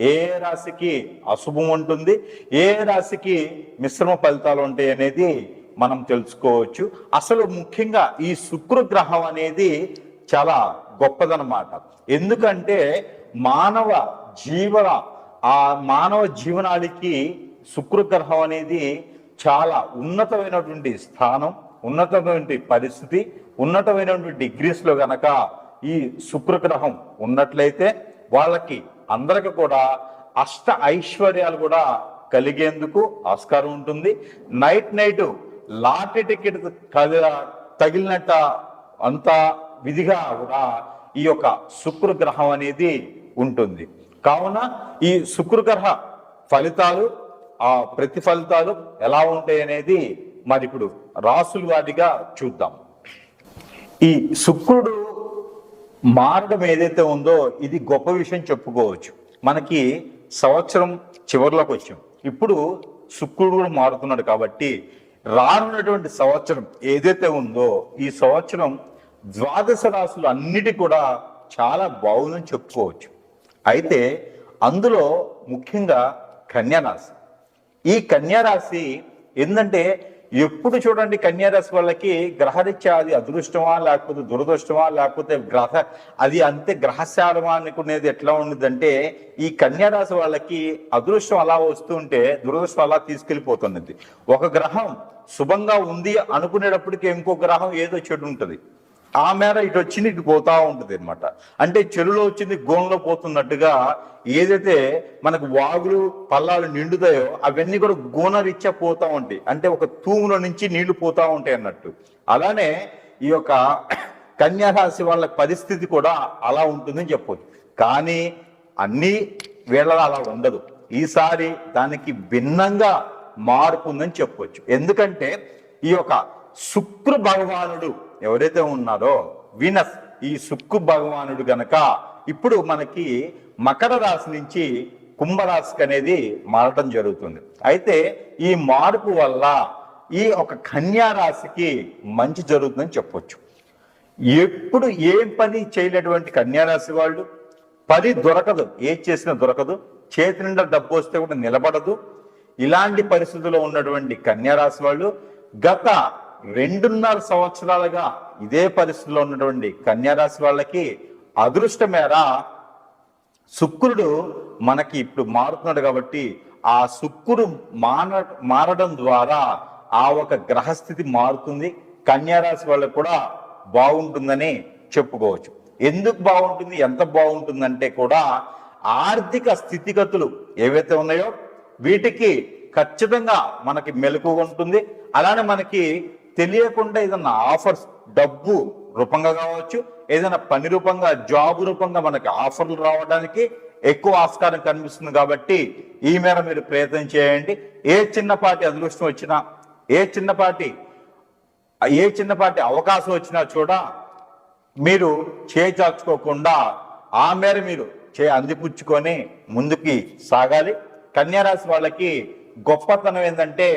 ఏ రాశికి అశుభం ఉంటుంది ఏ రాశికి మిశ్రమ ఫలితాలు ఉంటాయి అనేది మనం తెలుసుకోవచ్చు. అసలు ముఖ్యంగా ఈ శుక్రగ్రహం అనేది చాలా గొప్పదనమాట ఎందుకంటే మానవ జీవన ఆ మానవ జీవనానికి శుక్రగ్రహం అనేది చాలా ఉన్నతమైనటువంటి స్థానం ఉన్నతమైనటువంటి పరిస్థితి ఉన్నతమైనటువంటి డిగ్రీస్లో గనక ఈ శుక్రగ్రహం ఉన్నట్లయితే వాళ్ళకి అందరికి కూడా అష్ట ఐశ్వర్యాలు కూడా కలిగేందుకు ఆస్కారం ఉంటుంది. నైట్ నైట్ లాటరీ టికెట్ తగిలినట్ట అంత విధిగా కూడా ఈ యొక్క శుక్రగ్రహం అనేది ఉంటుంది. కావున ఈ శుక్రగ్రహ ఫలితాలు ఆ ప్రతిఫలితాలు ఎలా ఉంటాయి అనేది మరి ఇప్పుడు రాసుల వారిగా చూద్దాం. ఈ శుక్రుడు మారడం ఏదైతే ఉందో ఇది గొప్ప విషయం చెప్పుకోవచ్చు. మనకి సంవత్సరం చివరిలోకి వచ్చాం. ఇప్పుడు శుక్రుడు కూడా మారుతున్నాడు కాబట్టి రానున్నటువంటి సంవత్సరం ఏదైతే ఉందో ఈ సంవత్సరం ద్వాదశ రాశులు అన్నిటి కూడా చాలా బాగుందని చెప్పుకోవచ్చు. అయితే అందులో ముఖ్యంగా కన్యారాశి ఈ కన్యారాశి ఏంటంటే ఎప్పుడు చూడండి కన్యారాశి వాళ్ళకి గ్రహరీత్యా అది అదృష్టమా లేకపోతే దురదృష్టమా లేకపోతే గ్రహ అది అంతే గ్రహశాలమా అనుకునేది ఎట్లా ఉండదంటే ఈ కన్యారాశి వాళ్ళకి అదృష్టం అలా వస్తుంటే దురదృష్టం అలా తీసుకెళ్ళిపోతున్నది. ఒక గ్రహం శుభంగా ఉంది అనుకునేటప్పటికి ఇంకో గ్రహం ఏదో చెడు ఉంటుంది. ఆ మేర ఇటు వచ్చింది ఇటు పోతా ఉంటుంది అనమాట అంటే చెరువులో వచ్చింది గోన్లో పోతున్నట్టుగా ఏదైతే మనకు వాగులు పల్లాలు నిండుతాయో అవన్నీ కూడా గోనరీత్యా పోతా ఉంటాయి. అంటే ఒక తూములో నుంచి నీళ్ళు పోతా ఉంటాయి అన్నట్టు. అలానే ఈ యొక్క కన్యారాశి వాళ్ళ పరిస్థితి కూడా అలా ఉంటుందని చెప్పొచ్చు. కానీ అన్ని వేళలా అలా ఉండదు. ఈసారి దానికి భిన్నంగా మార్పు ఉందని చెప్పొచ్చు. ఎందుకంటే ఈ యొక్క శుక్ర భగవానుడు ఎవరైతే ఉన్నారో వీనస్ ఈ సుక్కు భగవానుడు గనక ఇప్పుడు మనకి మకర రాశి నుంచి కుంభరాశికి అనేది మారటం జరుగుతుంది. అయితే ఈ మార్పు వల్ల ఈ ఒక కన్యా రాశికి మంచి జరుగుతుందని చెప్పొచ్చు. ఎప్పుడు ఏం పని చేయలేటువంటి కన్యారాశి వాళ్ళు పని దొరకదు ఏ చేసినా దొరకదు చేతి నిండా డబ్బు వస్తే కూడా నిలబడదు. ఇలాంటి పరిస్థితుల్లో ఉన్నటువంటి కన్యారాశి వాళ్ళు గత రెండున్నర సంవత్సరాలుగా ఇదే పరిస్థితిలో ఉన్నటువంటి కన్యారాశి వాళ్ళకి అదృష్ట మేర శుక్రుడు మనకి ఇప్పుడు మారుతున్నాడు కాబట్టి ఆ శుక్రుడు మాన మారడం ద్వారా ఆ ఒక గ్రహస్థితి మారుతుంది. కన్యారాశి వాళ్ళకు కూడా బాగుంటుందని చెప్పుకోవచ్చు. ఎందుకు బాగుంటుంది? ఎంత బాగుంటుందంటే కూడా ఆర్థిక స్థితిగతులు ఏవైతే ఉన్నాయో వీటికి ఖచ్చితంగా మనకి మెలకు ఉంటుంది. అలానే మనకి తెలియకుండా ఏదన్నా ఆఫర్స్ డబ్బు రూపంగా కావచ్చు ఏదైనా పని రూపంగా జాబ్ రూపంగా మనకి ఆఫర్లు రావడానికి ఎక్కువ ఆస్కారం కనిపిస్తుంది కాబట్టి ఈ మేర మీరు ప్రయత్నం చేయండి. ఏ చిన్నపాటి అదృష్టం వచ్చినా ఏ చిన్నపాటి ఏ చిన్నపాటి అవకాశం వచ్చినా చూడ మీరు చేచార్చుకోకుండా ఆ మేర మీరు చే అందిపుచ్చుకొని ముందుకి సాగాలి. కన్యారాశి వాళ్ళకి గొప్పతనం ఏంటంటే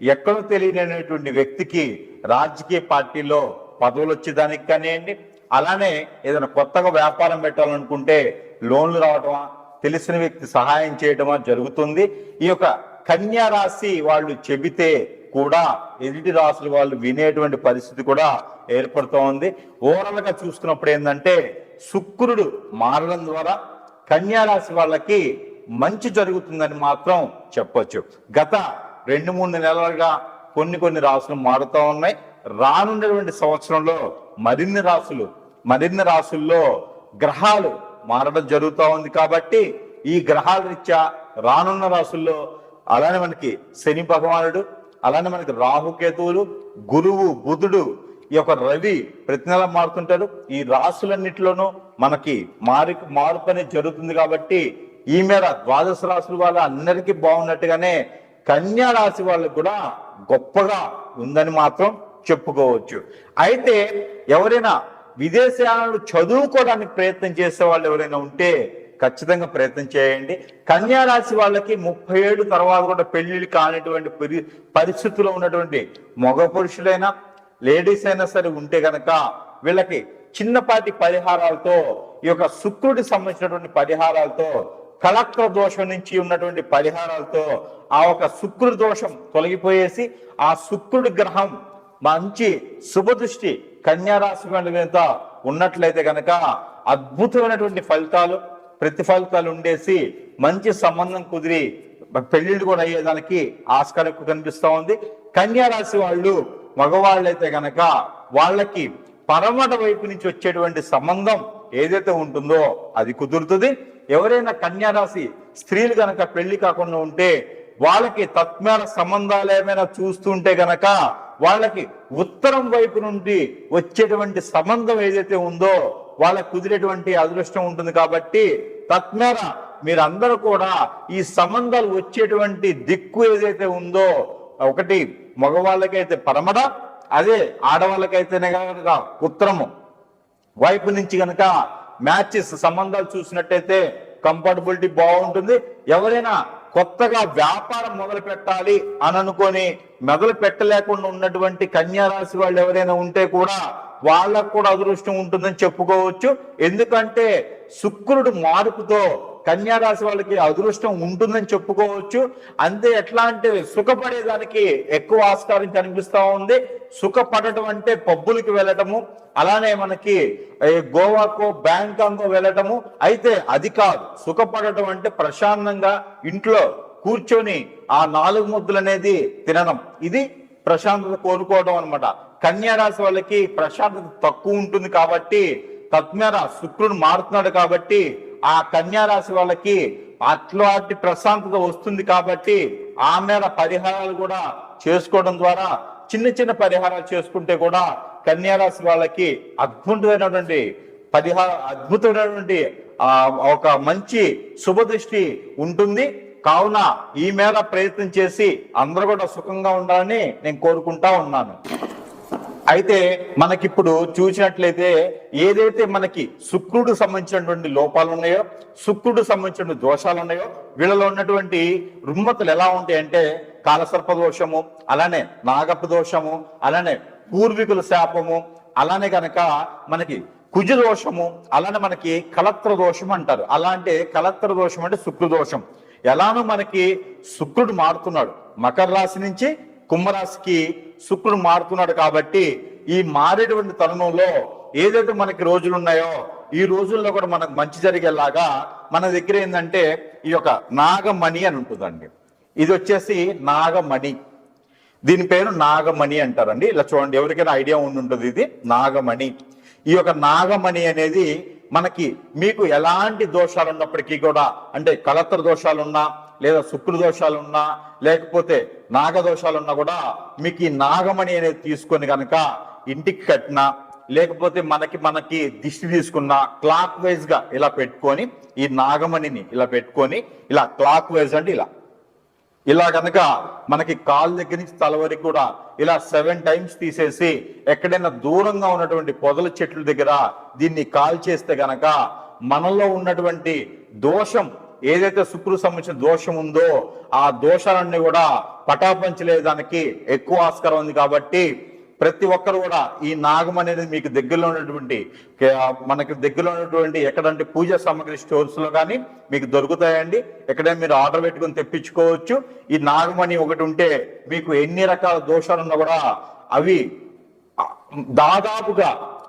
ఎక్కడో తెలియనటువంటి వ్యక్తికి రాజకీయ పార్టీలో పదవులు వచ్చేదానికి కానివ్వండి అలానే ఏదైనా కొత్తగా వ్యాపారం పెట్టాలనుకుంటే లోన్లు రావటమా తెలిసిన వ్యక్తి సహాయం చేయటమా జరుగుతుంది. ఈ యొక్క కన్యా రాశి వాళ్ళు చెబితే కూడా ఎదుటి రాసుల వాళ్ళు వినేటువంటి పరిస్థితి కూడా ఏర్పడుతూ ఉంది. ఓవరాల్గా చూసుకున్నప్పుడు ఏంటంటే శుక్రుడు మారడం ద్వారా కన్యా రాశి వాళ్ళకి మంచి జరుగుతుందని మాత్రం చెప్పొచ్చు. గత రెండు మూడు నెలలుగా కొన్ని కొన్ని రాసులు మారుతూ ఉన్నాయి. రానున్నటువంటి సంవత్సరంలో మరిన్ని రాసులు మరిన్ని రాసుల్లో గ్రహాలు మారడం జరుగుతూ ఉంది కాబట్టి ఈ గ్రహాల రీత్యా రానున్న రాసుల్లో అలానే మనకి శని భగవానుడు అలానే మనకి రాహుకేతువులు గురువు బుధుడు ఈ యొక్క రవి ప్రతి నెల మారుతుంటారు. ఈ రాసులన్నిటిలోనూ మనకి మారి మార్పు అనేది జరుగుతుంది కాబట్టి ఈ మేర ద్వాదశ రాశుల వాళ్ళ అందరికీ బాగున్నట్టుగానే కన్యా రాశి వాళ్ళకు కూడా గొప్పగా ఉందని మాత్రం చెప్పుకోవచ్చు. అయితే ఎవరైనా విదేశాలను చదువుకోవడానికి ప్రయత్నం చేసే వాళ్ళు ఎవరైనా ఉంటే ఖచ్చితంగా ప్రయత్నం చేయండి. కన్యా రాశి వాళ్ళకి ముప్పై ఏడు తర్వాత కూడా పెళ్ళిళ్ళు కానిటువంటి పరి- పరిస్థితుల్లో ఉన్నటువంటి మగ పురుషులైనా లేడీస్ అయినా సరే ఉంటే కనుక వీళ్ళకి చిన్నపాటి పరిహారాలతో ఈ యొక్క శుక్రుడికి సంబంధించినటువంటి పరిహారాలతో కళక్ర దోషం నుంచి ఉన్నటువంటి పరిహారాలతో ఆ ఒక శుక్రుడి దోషం తొలగిపోయేసి ఆ శుక్రుడి గ్రహం మంచి శుభదృష్టి కన్యారాశి మీద ఉన్నట్లయితే కనుక అద్భుతమైనటువంటి ఫలితాలు ప్రతిఫలితాలు ఉండేసి మంచి సంబంధం కుదిరి పెళ్ళిళ్ళు కూడా అయ్యేదానికి ఆస్కారం ఎక్కువ కనిపిస్తూ ఉంది. కన్యారాశి వాళ్ళు మగవాళ్ళైతే కనుక వాళ్ళకి పరమట వైపు నుంచి వచ్చేటువంటి సంబంధం ఏదైతే ఉంటుందో అది కుదురుతుంది. ఎవరైనా కన్యారాశి స్త్రీలు గనక పెళ్ళి కాకుండా ఉంటే వాళ్ళకి తత్మేర సంబంధాలు ఏమైనా చూస్తుంటే గనక వాళ్ళకి ఉత్తరం వైపు నుండి వచ్చేటువంటి సంబంధం ఏదైతే ఉందో వాళ్ళకి కుదిరేటువంటి అదృష్టం ఉంటుంది కాబట్టి తత్మేర మీరందరూ కూడా ఈ సంబంధాలు వచ్చేటువంటి దిక్కు ఏదైతే ఉందో ఒకటి మగవాళ్ళకైతే పరమడ అదే ఆడవాళ్ళకైతేనే కనుక ఉత్తరము. వైపు నుంచి గనక మ్యాచెస్ సంబంధాలు చూసినట్టయితే కంఫర్టబిలిటీ బాగుంటుంది. ఎవరైనా కొత్తగా వ్యాపారం మొదలు పెట్టాలి అని అనుకొని మొదలు పెట్టలేకుండా ఉన్నటువంటి కన్యారాశి వాళ్ళు ఎవరైనా ఉంటే కూడా వాళ్ళకు కూడా అదృష్టం ఉంటుందని చెప్పుకోవచ్చు. ఎందుకంటే శుక్రుడు మార్పుతో కన్యా రాశి వాళ్ళకి అదృష్టం ఉంటుందని చెప్పుకోవచ్చు. అంతే ఎట్లా అంటే సుఖపడేదానికి ఎక్కువ ఆస్కారం కనిపిస్తూ ఉంది. సుఖపడటం అంటే పబ్బులకి వెళ్ళటము అలానే మనకి గోవాకో బ్యాంకాంకో వెళ్ళటము. అయితే అది కాదు సుఖపడటం అంటే ప్రశాంతంగా ఇంట్లో కూర్చొని ఆ నాలుగు ముద్దులు అనేది తినడం. ఇది ప్రశాంతత కోరుకోవడం అనమాట కన్యా రాశి వాళ్ళకి ప్రశాంతత తక్కువ ఉంటుంది కాబట్టి తత్మేర శుక్రుడు మారుతున్నాడు కాబట్టి ఆ కన్యా రాశి వాళ్ళకి అట్లాంటి ప్రశాంతత వస్తుంది కాబట్టి ఆ మేర పరిహారాలు కూడా చేసుకోవడం ద్వారా చిన్న చిన్న పరిహారాలు చేసుకుంటే కూడా కన్యా రాశి వాళ్ళకి అద్భుతమైనటువంటి పరిహార అద్భుతమైనటువంటి ఆ ఒక మంచి శుభదృష్టి ఉంటుంది. కావున ఈ మేర ప్రయత్నం చేసి అందరూ కూడా సుఖంగా ఉండాలని నేను కోరుకుంటా ఉన్నాను. అయితే మనకిప్పుడు చూసినట్లయితే ఏదైతే మనకి శుక్రుడు సంబంధించినటువంటి లోపాలు ఉన్నాయో శుక్రుడు సంబంధించిన దోషాలు ఉన్నాయో వీళ్ళలో ఉన్నటువంటి రుమ్మతులు ఎలా ఉంటాయి అంటే కాలసర్ప దోషము అలానే నాగప్ప దోషము అలానే పూర్వీకుల శాపము అలానే కనుక మనకి కుజ దోషము అలానే మనకి కలత్ర దోషం అంటారు. అలా అంటే కలత్ర దోషం అంటే శుక్ర దోషం. ఎలానో మనకి శుక్రుడు మారుతున్నాడు. మకర రాశి నుంచి కుంభరాశికి శుక్రుడు మారుతున్నాడు కాబట్టి ఈ మారేటువంటి తరుణంలో ఏదైతే మనకి రోజులు ఉన్నాయో ఈ రోజుల్లో కూడా మనకు మంచి జరిగేలాగా మన దగ్గర ఏంటంటే ఈ యొక్క నాగమణి అని ఉంటుందండి. ఇది వచ్చేసి నాగమణి. దీని పేరు నాగమణి అంటారండి. ఇలా చూడండి ఎవరికైనా ఐడియా ఉండుంటుంది ఇది? నాగమణి. ఈ యొక్క నాగమణి అనేది మనకి మీకు ఎలాంటి దోషాలు ఉన్నప్పటికీ కూడా అంటే కలత్ర దోషాలు ఉన్నా లేదా శుక్ర దోషాలున్నా లేకపోతే నాగదోషాలున్నా కూడా మీకు ఈ నాగమణి అనేది తీసుకొని కనుక ఇంటికి కట్టినా లేకపోతే మనకి మనకి దిష్టి తీసుకున్న క్లాక్ వైజ్గా ఇలా పెట్టుకొని ఈ నాగమణిని ఇలా పెట్టుకొని ఇలా క్లాక్ వైజ్ అంటే ఇలా. ఇలా కనుక మనకి కాలు దగ్గర నుంచి తల వరకు కూడా ఇలా సెవెన్ టైమ్స్ తీసేసి ఎక్కడైనా దూరంగా ఉన్నటువంటి పొదల చెట్ల దగ్గర దీన్ని కాల్ చేస్తే గనక మనలో ఉన్నటువంటి దోషం ఏదైతే శుక్రుడు సంబంధించిన దోషం ఉందో ఆ దోషాలన్నీ కూడా పటాపంచలేదానికి ఎక్కువ ఆస్కారం ఉంది కాబట్టి ప్రతి ఒక్కరు కూడా ఈ నాగం అనేది మీకు దగ్గరలో ఉన్నటువంటి మనకి దగ్గరలో ఉన్నటువంటి ఎక్కడంటే పూజ సామాగ్రి స్టోర్స్లో కానీ మీకు దొరుకుతాయండి. ఎక్కడైనా మీరు ఆర్డర్ పెట్టుకొని తెప్పించుకోవచ్చు. ఈ నాగమణి ఒకటి ఉంటే మీకు ఎన్ని రకాల దోషాలు ఉన్నా కూడా అవి దాదాపుగా